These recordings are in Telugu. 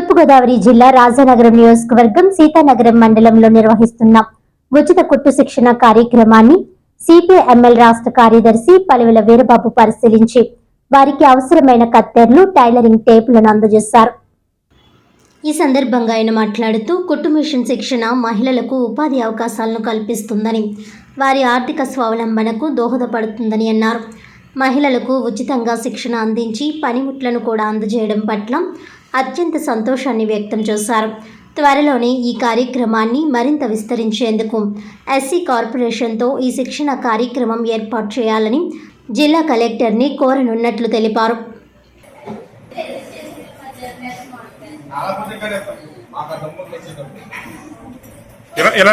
తూర్పుగోదావరి జిల్లా రాజానగరం నియోజకవర్గం సీతానగరం మండలంలో నిర్వహిస్తున్న ఉచిత కుట్టు శిక్షణ కార్యక్రమాన్ని సిపిఎంఎల్ రాష్ట్ర కార్యదర్శి పలువుల వీరబాబు పరిశీలించి వారికి అవసరమైన కత్తెర్లు టైలరింగ్ టేపులను అందజేశారు. ఈ సందర్భంగా ఆయన మాట్లాడుతూ కుట్టు మిషన్ శిక్షణ మహిళలకు ఉపాధి అవకాశాలను కల్పిస్తుందని వారి ఆర్థిక స్వావలంబనకు దోహదపడుతుందని అన్నారు. మహిళలకు ఉచితంగా శిక్షణ అందించి పనిముట్లను కూడా అందజేయడం పట్ల అత్యంత సంతోషాన్ని వ్యక్తం చేశారు. త్వరలోనే ఈ కార్యక్రమాన్ని మరింత విస్తరించేందుకు ఎస్సీ కార్పొరేషన్తో ఈ శిక్షణ కార్యక్రమం ఏర్పాటు చేయాలని జిల్లా కలెక్టర్ని కోరనున్నట్లు తెలిపారు. ఎలా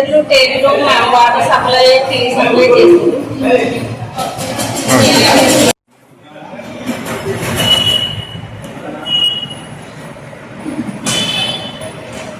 ఒక table water supply tea supply చేసింది